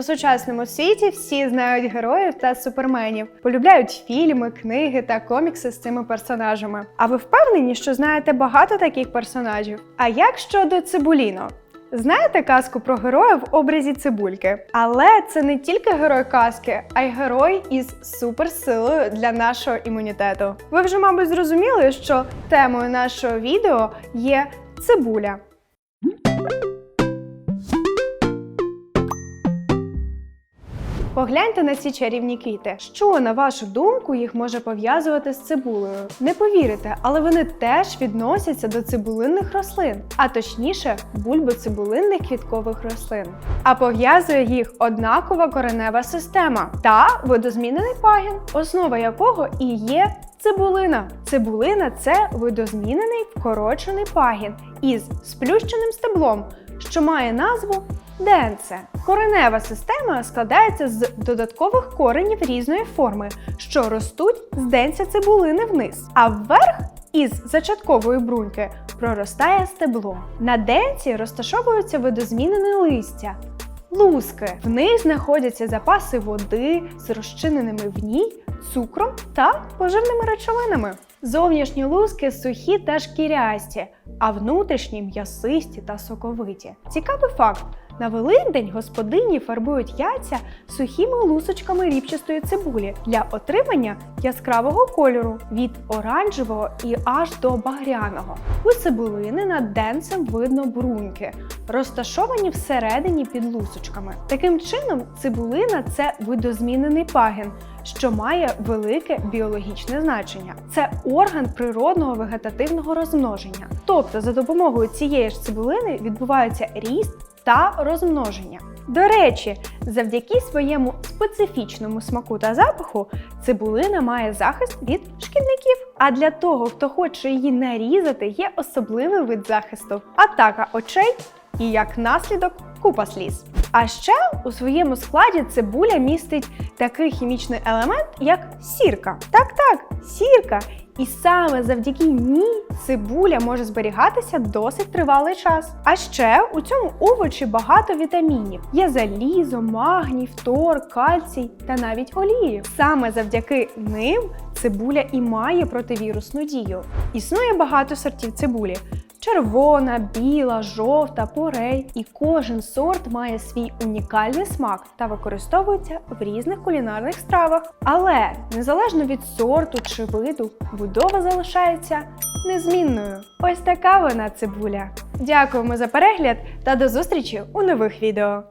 У сучасному світі всі знають героїв та суперменів, полюбляють фільми, книги та комікси з цими персонажами. А ви впевнені, що знаєте багато таких персонажів? А як щодо Цибуліно? Знаєте казку про героя в образі цибульки? Але це не тільки герой казки, а й герой із суперсилою для нашого імунітету. Ви вже, мабуть, зрозуміли, що темою нашого відео є цибуля. Погляньте на ці чарівні квіти. Що, на вашу думку, їх може пов'язувати з цибулею? Не повірите, але вони теж відносяться до цибулинних рослин, а точніше, бульбоцибулинних квіткових рослин. А пов'язує їх однакова коренева система та видозмінений пагін, основа якого і є Цибулина. Цибулина це видозмінений вкорочений пагін із сплющеним стеблом, що має назву денце. Коренева система складається з додаткових коренів різної форми, що ростуть з денця цибулини вниз, а вверх із зачаткової бруньки проростає стебло. На денці розташовуються видозмінене листя. Луски. В них знаходяться запаси води з розчиненими в ній цукром та поживними речовинами. Зовнішні луски сухі та шкірясті, а внутрішні м'ясисті та соковиті. Цікавий факт: на Великдень господині фарбують яйця сухими лусочками ріпчастої цибулі для отримання яскравого кольору від оранжевого і аж до багряного. У цибулини над денцем видно бруньки, розташовані всередині під лусочками. Таким чином, цибулина це видозмінений пагін, що має велике біологічне значення. Це орган природного вегетативного розмноження. Тобто, за допомогою цієї ж цибулини відбувається ріст та розмноження. До речі, завдяки своєму специфічному смаку та запаху цибулина має захист від шкідників. А для того, хто хоче її нарізати, є особливий вид захисту атака очей і як наслідок купа сліз. А ще у своєму складі цибуля містить такий хімічний елемент, як сірка. Так, так, сірка. І саме завдяки ній цибуля може зберігатися досить тривалий час. А ще у цьому овочі багато вітамінів: є залізо, магній, фтор, кальцій та навіть олії. Саме завдяки ним цибуля і має противірусну дію. Існує багато сортів цибулі. Червона, біла, жовта, порей, і кожен сорт має свій унікальний смак та використовується в різних кулінарних стравах. Але незалежно від сорту чи виду, будова залишається незмінною. Ось така вона цибуля. Дякуємо за перегляд та до зустрічі у нових відео.